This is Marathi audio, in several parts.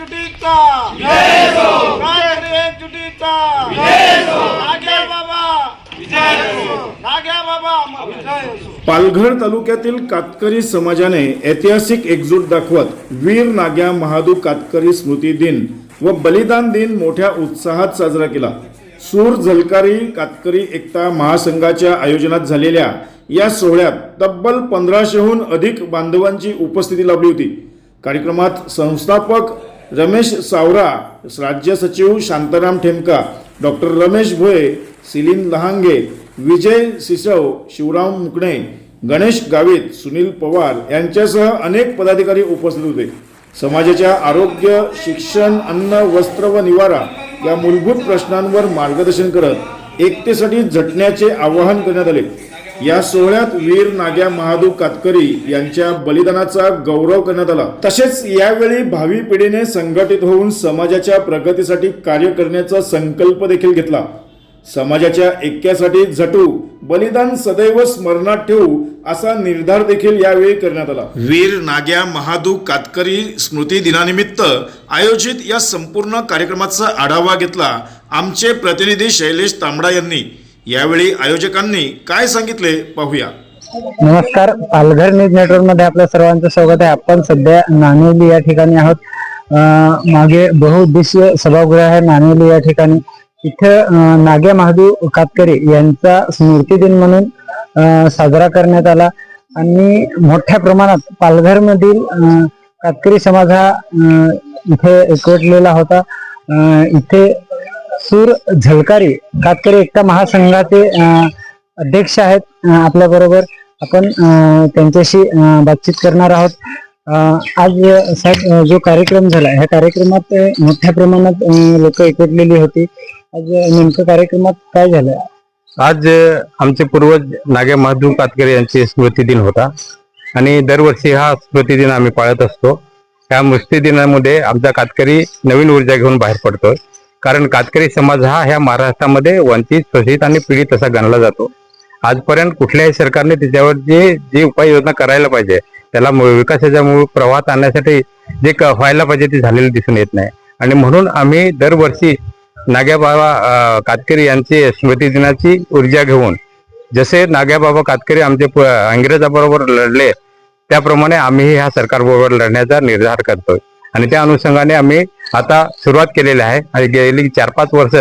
एकजुटीचा. एकजुटीचा. नाग्या बाबा. नाग्या बाबा पालघर तालुक्यातील कातकरी समाजाने ऐतिहासिक एकजूट दाखवत वीर नाग्या महादू कातकरी स्मृती दिन व बलिदान दिन मोठ्या उत्साहात साजरा केला. सूर झलकारी कातकरी एकता महासंघाच्या आयोजनात झालेल्या या सोहळ्यात तब्बल पंधराशेहून अधिक बांधवांची उपस्थिती लाभली होती. कार्यक्रमात संस्थापक रमेश सावरा राज्य सचिव शांताराम ठेमका डॉक्टर रमेश भोये सिलीन लहांगे विजय सिसव शिवराम मुकणे गणेश गावित सुनील पवार यांच्यासह अनेक पदाधिकारी उपस्थित होते. समाजाच्या आरोग्य शिक्षण अन्न वस्त्र व निवारा या मूलभूत प्रश्नांवर मार्गदर्शन करत एकतेसाठी झटण्याचे आवाहन करण्यात आले. या सोहळ्यात वीर नाग्या महादू कातकरी यांच्या बलिदानाचा गौरव करण्यात आला. तसेच यावेळी भावी पिढीने संघटित होऊन समाजाच्या प्रगतीसाठी कार्य करण्याचा संकल्प देखील घेतला. समाजाच्या ऐक्यासाठी झटू बलिदान सदैव स्मरणात ठेवू असा निर्धार देखील यावेळी करण्यात आला. वीर नाग्या महादू कातकरी स्मृती दिनानिमित्त आयोजित या संपूर्ण कार्यक्रमाचा आढावा घेतला आमचे प्रतिनिधी शैलेश तांबडा यांनी. यावेळी आयोजकांनी काय सांगितले पाहूया. नमस्कार. पालघर न्यूज नेटवर्कमध्ये आपल्या सर्वांचं स्वागत आहे. आपण सध्या नाणेली या ठिकाणी आहोत. मागे बहुउद्देशीय सभागृह आहे नाणेली या ठिकाणी. इथं नागे महादेव महादू कातकरी यांचा स्मृती दिन म्हणून साजरा करण्यात आला. आणि मोठ्या प्रमाणात पालघर मधील कातकरी समाज हा इथे एकवटलेला होता. इथे सूर झलकारी कातकरी एकता महासंघाचे अध्यक्ष आहेत आपल्या बरोबर. आपण त्यांच्याशी बातचीत करणार आहोत. आज साहेब जो कार्यक्रम झाला ह्या कार्यक्रमात मोठ्या प्रमाणात लोक एकवटलेली होती. आज नेमकं कार्यक्रमात काय झालं? आज आमचे पूर्वज नागे महादेव कातकरी यांचे स्मृती दिन होता. आणि दरवर्षी हा स्मृती दिन आम्ही पाळत असतो. ह्या स्मृती दिनामध्ये आमचा कातकरी नवीन ऊर्जा घेऊन बाहेर पडतोय. कारण कातकरी समाज हा ह्या महाराष्ट्रामध्ये वंचित शोषित आणि पीडित असा गणला जातो. आजपर्यंत कुठल्याही सरकारने त्याच्यावर जे जी उपाययोजना करायला पाहिजे त्याला मूळ- विकासाच्या मूळ प्रवाहात आणण्यासाठी जे क- व्हायला पाहिजे ते झालेले दिसून येत नाही. आणि म्हणून आम्ही दरवर्षी नाग्याबाबा कातकरी यांची स्मृती दिनाची ऊर्जा घेऊन जसे नाग्याबाबा कातकरी आमचे प- इंग्रजाबरोबर लढले त्याप्रमाणे आम्ही ह्या सरकारबरोबर लढण्याचा निर्धार करतोय. आणि त्या अनुषंगाने आम्ही आता सुरुवात केलेली आहे आणि गेली चार पाच वर्ष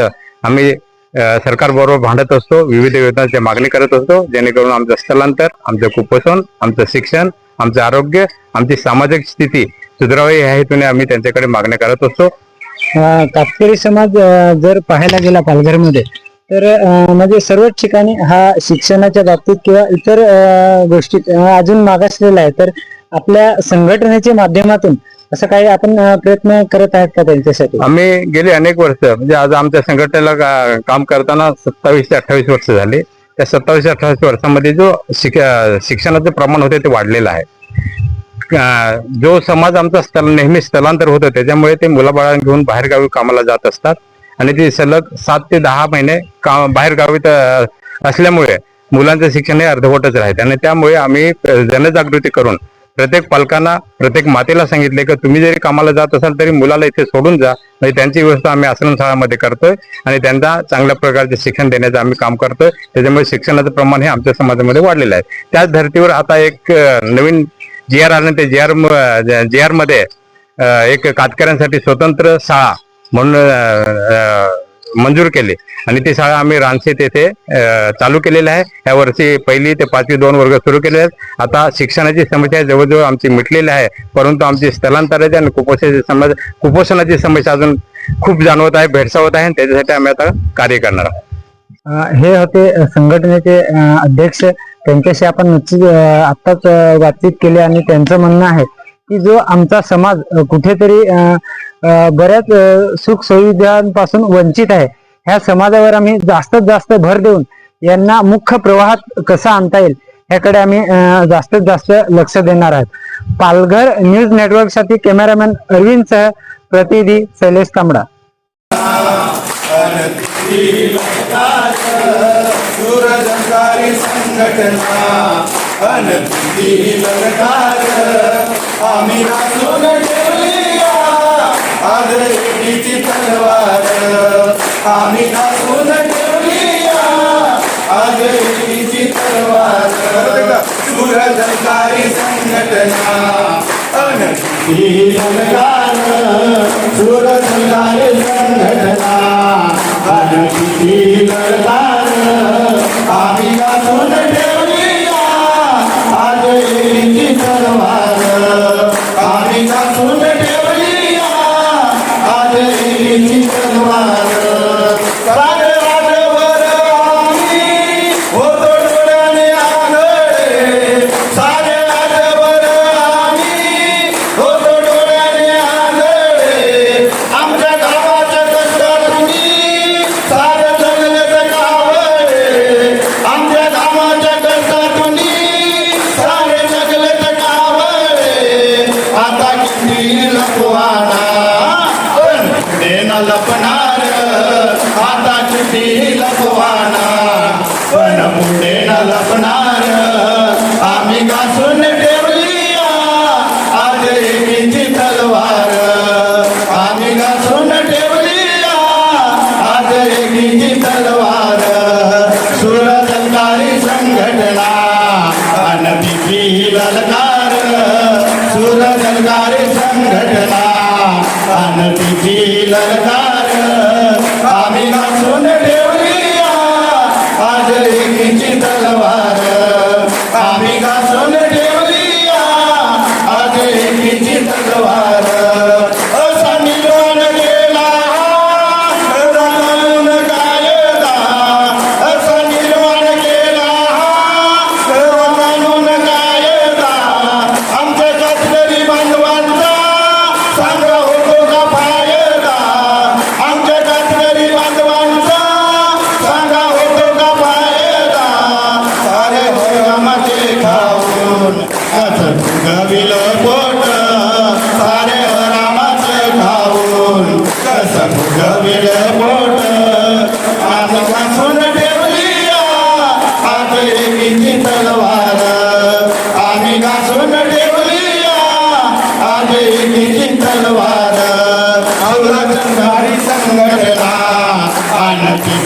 आम्ही सरकार सरकारबरोबर भांडत असतो विविध योजनांची मागणी करत असतो जेणेकरून आमचं स्थलांतर आमचं कुपोषण आमचं शिक्षण आमचं आरोग्य आमची सामाजिक स्थिती सुधारावी ह्या हेतूने आम्ही त्यांच्याकडे मागण्या करत असतो. अं, कातकरी समाज जर पाहायला गेला पालघरमध्ये तर म्हणजे सर्वच ठिकाणी हा शिक्षणाच्या बाबतीत किंवा इतर गोष्टीत अजून मागासलेला आहे. तर आपल्या संघटनेच्या माध्यमातून असं काही आपण प्रयत्न करत आहात का त्यांच्यासाठी? आम्ही गेली अनेक वर्ष म्हणजे आज आमच्या संघटनेला काम करताना सत्तावीस ते अठ्ठावीस वर्ष झाली. त्या सत्तावीस ते अठ्ठावीस वर्षामध्ये जो शिक- शिक्षणाचं प्रमाण होते ते वाढलेलं आहे. जो समाज आमचा स्थल नेहमी स्थलांतर होतं त्याच्यामुळे ते मुलाबाळा घेऊन बाहेरगावी कामाला जात असतात. आणि ते सलग सात ते दहा महिने का बाहेरगावीत असल्यामुळे मुलांचं शिक्षण हे अर्धवटच राहते. आणि त्यामुळे आम्ही जनजागृती करून प्रत्येक पालकांना प्रत्येक मातेला सांगितले की तुम्ही जरी कामाला जात असाल तरी मुलाला इथे सोडून जा. म्हणजे त्यांची व्यवस्था आम्ही आश्रमशाळामध्ये करतोय आणि त्यांना चांगल्या प्रकारचे शिक्षण देण्याचं आम्ही काम करतोय. त्याच्यामुळे शिक्षणाचं प्रमाण हे आमच्या समाजामध्ये वाढलेलं आहे. त्याच धर्तीवर आता एक नवीन जी आर आलं ते जी आर जी आरमध्ये एक कातकऱ्यांसाठी स्वतंत्र शाळा म्हणून मंजूर केले. आणि ती शाळा आम्ही रानशेत येथे चालू केलेली आहे. या वर्षी पहिली ते पाचवी दोन वर्ग सुरू केले आहेत. आता शिक्षणाची समस्या जवळजवळ आमची मिटलेली आहे. परंतु आमची स्थलांतराची आणि कुपोषणाची समस्या कुपोषणाची समस्या अजून खूप जाणवत आहे भेडसावत आहे. आणि त्याच्यासाठी आम्ही आता कार्य करणार आहोत. हे होते संघटनेचे अध्यक्ष. त्यांच्याशी आपण नक्कीच आत्ताच बातचीत केली आणि त्यांचं म्हणणं आहे की जो आमचा समाज कुठेतरी अं, बऱ्याच सुख सुविधांपासून वंचित आहे. ह्या समाजावर आम्ही जास्तीत जास्त भर देऊन यांना मुख्य प्रवाहात कसा आणता येईल ह्याकडे आम्ही जास्तीत जास्त लक्ष देणार आहोत. पालघर न्यूज नेटवर्कसाठी कॅमेरामॅन अरविंद सह प्रतिनिधी शैलेश तांबडा. संघटना संघटना किती लढता लपणार आता किती लपवाना. पण मुंडे लपणार.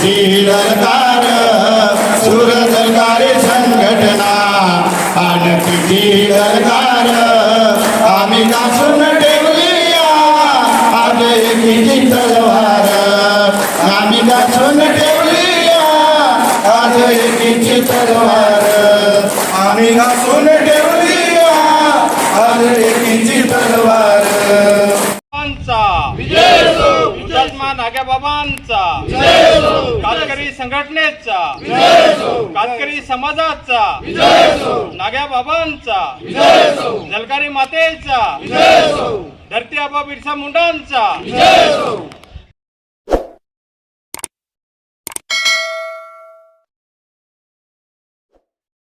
सरकार सुर संघटना आणखी सरकार आम्ही नासून ठेवली आज एकीची तलवार समाजाचा. नाग्या बाबांचा. झलकारी मातेचा. धरती आबा बिरसा मुंडांचा.